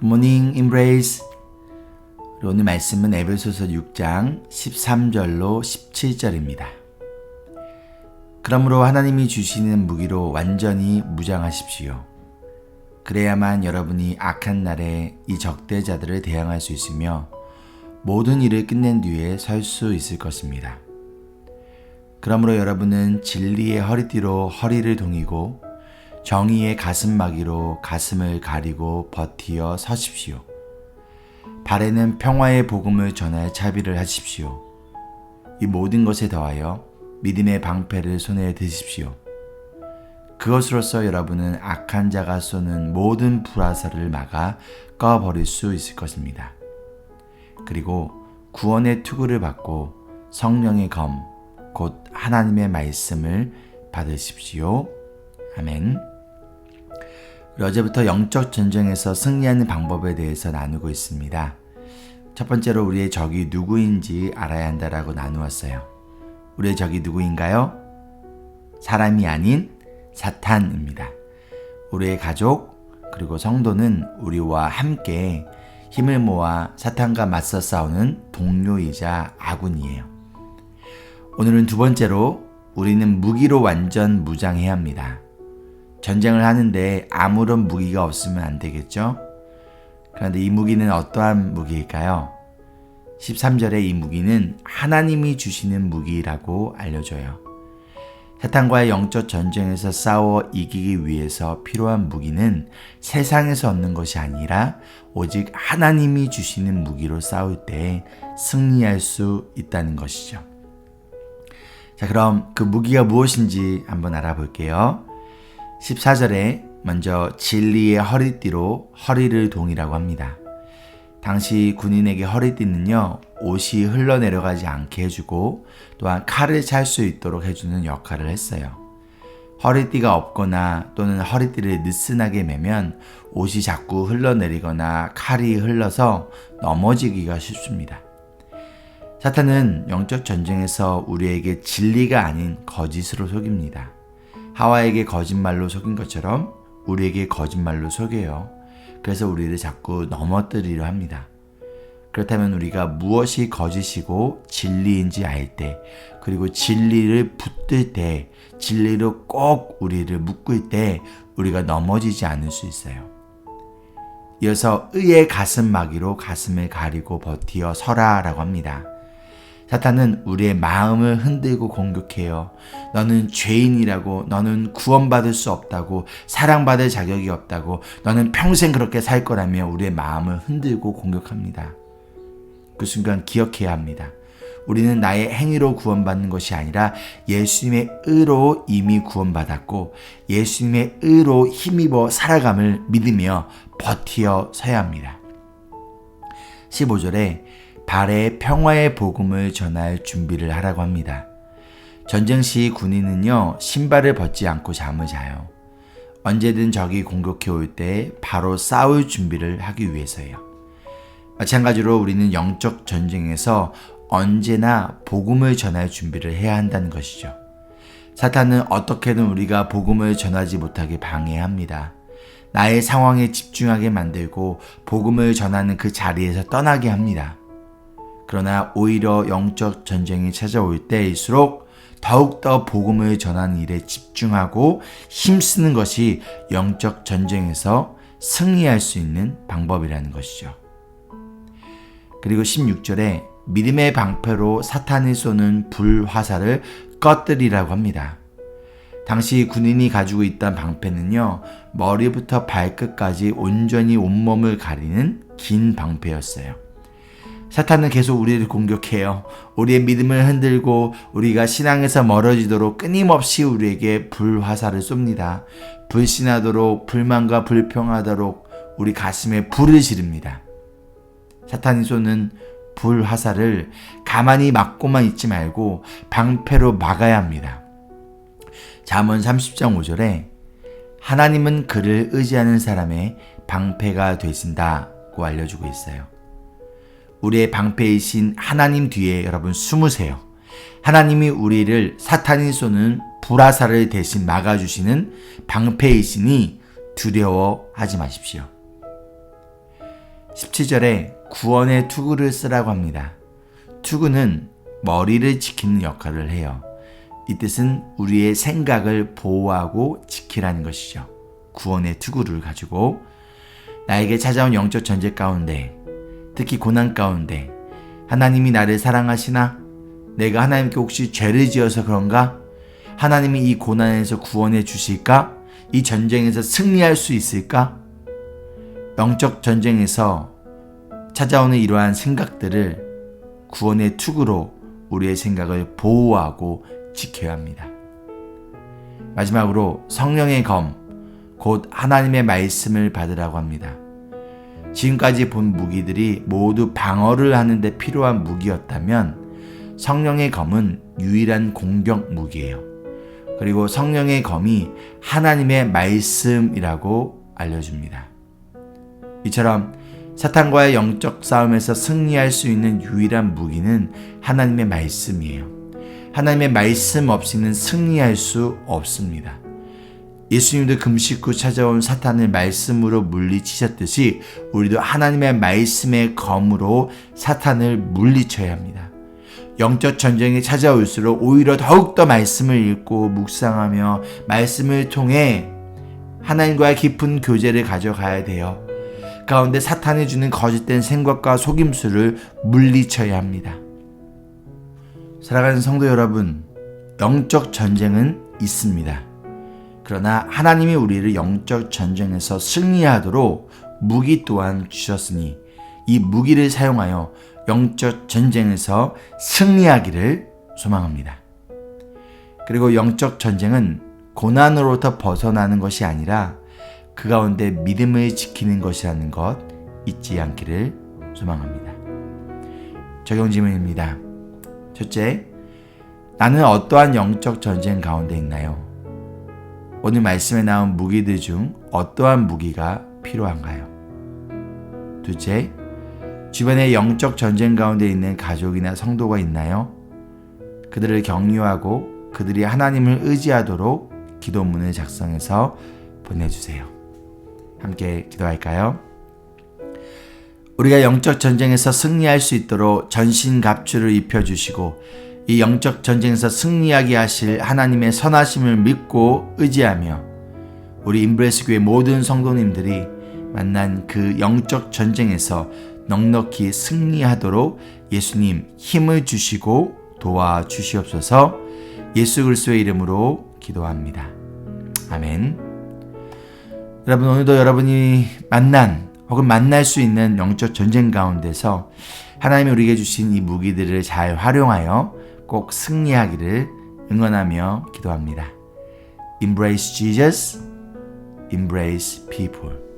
굿모닝 임브레이스 오늘 말씀은 에베소서 6장 13절로 17절입니다. 그러므로 하나님이 주시는 무기로 완전히 무장하십시오. 그래야만 여러분이 악한 날에 이 적대자들을 대항할 수 있으며 모든 일을 끝낸 뒤에 설 수 있을 것입니다. 그러므로 여러분은 진리의 허리띠로 허리를 동이고 정의의 가슴막이로 가슴을 가리고 버티어 서십시오. 발에는 평화의 복음을 전할 차비를 하십시오. 이 모든 것에 더하여 믿음의 방패를 손에 드십시오. 그것으로서 여러분은 악한 자가 쏘는 모든 불화살을 막아 꺼버릴 수 있을 것입니다. 그리고 구원의 투구를 받고 성령의 검, 곧 하나님의 말씀을 받으십시오. 아멘. 어제부터 영적 전쟁에서 승리하는 방법에 대해서 나누고 있습니다. 첫 번째로 우리의 적이 누구인지 알아야 한다라고 나누었어요. 우리의 적이 누구인가요? 사람이 아닌 사탄입니다. 우리의 가족 그리고 성도는 우리와 함께 힘을 모아 사탄과 맞서 싸우는 동료이자 아군이에요. 오늘은 두 번째로 우리는 무기로 완전 무장해야 합니다. 전쟁을 하는데 아무런 무기가 없으면 안 되겠죠? 그런데 이 무기는 어떠한 무기일까요? 13절에 이 무기는 하나님이 주시는 무기라고 알려줘요. 사탄과의 영적 전쟁에서 싸워 이기기 위해서 필요한 무기는 세상에서 얻는 것이 아니라 오직 하나님이 주시는 무기로 싸울 때 승리할 수 있다는 것이죠. 자, 그럼 그 무기가 무엇인지 한번 알아볼게요. 14절에 먼저 진리의 허리띠로 허리를 동이라고 합니다. 당시 군인에게 허리띠는요, 옷이 흘러내려가지 않게 해주고 또한 칼을 찰 수 있도록 해주는 역할을 했어요. 허리띠가 없거나 또는 허리띠를 느슨하게 매면 옷이 자꾸 흘러내리거나 칼이 흘러서 넘어지기가 쉽습니다. 사탄은 영적 전쟁에서 우리에게 진리가 아닌 거짓으로 속입니다. 하와에게 거짓말로 속인 것처럼 우리에게 거짓말로 속여요. 그래서 우리를 자꾸 넘어뜨리려 합니다. 그렇다면 우리가 무엇이 거짓이고 진리인지 알 때, 그리고 진리를 붙들 때, 진리로 꼭 우리를 묶을 때, 우리가 넘어지지 않을 수 있어요. 이어서 의의 가슴 마기로 가슴을 가리고 버티어 서라 라고 합니다. 사탄은 우리의 마음을 흔들고 공격해요. 너는 죄인이라고, 너는 구원받을 수 없다고, 사랑받을 자격이 없다고, 너는 평생 그렇게 살 거라며 우리의 마음을 흔들고 공격합니다. 그 순간 기억해야 합니다. 우리는 나의 행위로 구원받는 것이 아니라 예수님의 의로 이미 구원받았고 예수님의 의로 힘입어 살아감을 믿으며 버티어 서야 합니다. 15절에 발에 평화의 복음을 전할 준비를 하라고 합니다. 전쟁 시 군인은요, 신발을 벗지 않고 잠을 자요. 언제든 적이 공격해 올 때 바로 싸울 준비를 하기 위해서예요. 마찬가지로 우리는 영적 전쟁에서 언제나 복음을 전할 준비를 해야 한다는 것이죠. 사탄은 어떻게든 우리가 복음을 전하지 못하게 방해합니다. 나의 상황에 집중하게 만들고 복음을 전하는 그 자리에서 떠나게 합니다. 그러나 오히려 영적 전쟁이 찾아올 때일수록 더욱더 복음을 전하는 일에 집중하고 힘쓰는 것이 영적 전쟁에서 승리할 수 있는 방법이라는 것이죠. 그리고 16절에 믿음의 방패로 사탄이 쏘는 불화살을 꺼뜨리라고 합니다. 당시 군인이 가지고 있던 방패는요, 머리부터 발끝까지 온전히 온몸을 가리는 긴 방패였어요. 사탄은 계속 우리를 공격해요. 우리의 믿음을 흔들고 우리가 신앙에서 멀어지도록 끊임없이 우리에게 불화살을 쏩니다. 불신하도록 불만과 불평하도록 우리 가슴에 불을 지릅니다. 사탄이 쏘는 불화살을 가만히 막고만 있지 말고 방패로 막아야 합니다. 잠언 30장 5절에 하나님은 그를 의지하는 사람의 방패가 되신다고 알려주고 있어요. 우리의 방패이신 하나님 뒤에 여러분 숨으세요. 하나님이 우리를 사탄이 쏘는 불화살을 대신 막아주시는 방패이시니 두려워하지 마십시오. 17절에 구원의 투구를 쓰라고 합니다. 투구는 머리를 지키는 역할을 해요. 이 뜻은 우리의 생각을 보호하고 지키라는 것이죠. 구원의 투구를 가지고 나에게 찾아온 영적 전제 가운데 특히 고난 가운데 하나님이 나를 사랑하시나? 내가 하나님께 혹시 죄를 지어서 그런가? 하나님이 이 고난에서 구원해 주실까? 이 전쟁에서 승리할 수 있을까? 영적 전쟁에서 찾아오는 이러한 생각들을 구원의 투구로 우리의 생각을 보호하고 지켜야 합니다. 마지막으로 성령의 검, 곧 하나님의 말씀을 받으라고 합니다. 지금까지 본 무기들이 모두 방어를 하는데 필요한 무기였다면 성령의 검은 유일한 공격 무기예요. 그리고 성령의 검이 하나님의 말씀이라고 알려줍니다. 이처럼 사탄과의 영적 싸움에서 승리할 수 있는 유일한 무기는 하나님의 말씀이에요. 하나님의 말씀 없이는 승리할 수 없습니다. 예수님도 금식 후 찾아온 사탄을 말씀으로 물리치셨듯이 우리도 하나님의 말씀의 검으로 사탄을 물리쳐야 합니다. 영적 전쟁이 찾아올수록 오히려 더욱더 말씀을 읽고 묵상하며 말씀을 통해 하나님과의 깊은 교제를 가져가야 돼요. 가운데 사탄이 주는 거짓된 생각과 속임수를 물리쳐야 합니다. 사랑하는 성도 여러분, 영적 전쟁은 있습니다. 그러나 하나님이 우리를 영적 전쟁에서 승리하도록 무기 또한 주셨으니 이 무기를 사용하여 영적 전쟁에서 승리하기를 소망합니다. 그리고 영적 전쟁은 고난으로부터 벗어나는 것이 아니라 그 가운데 믿음을 지키는 것이라는 것 잊지 않기를 소망합니다. 적용 질문입니다. 첫째, 나는 어떠한 영적 전쟁 가운데 있나요? 오늘 말씀에 나온 무기들 중 어떠한 무기가 필요한가요? 둘째, 주변에 영적 전쟁 가운데 있는 가족이나 성도가 있나요? 그들을 격려하고 그들이 하나님을 의지하도록 기도문을 작성해서 보내주세요. 함께 기도할까요? 우리가 영적 전쟁에서 승리할 수 있도록 전신 갑주를 입혀주시고 이 영적 전쟁에서 승리하게 하실 하나님의 선하심을 믿고 의지하며 우리 인브레스 교회 모든 성도님들이 만난 그 영적 전쟁에서 넉넉히 승리하도록 예수님 힘을 주시고 도와 주시옵소서 예수 그리스도의 이름으로 기도합니다. 아멘. 여러분 오늘도 여러분이 만난 혹은 만날 수 있는 영적 전쟁 가운데서 하나님이 우리에게 주신 이 무기들을 잘 활용하여 꼭 승리하기를 응원하며 기도합니다. Embrace Jesus, embrace people.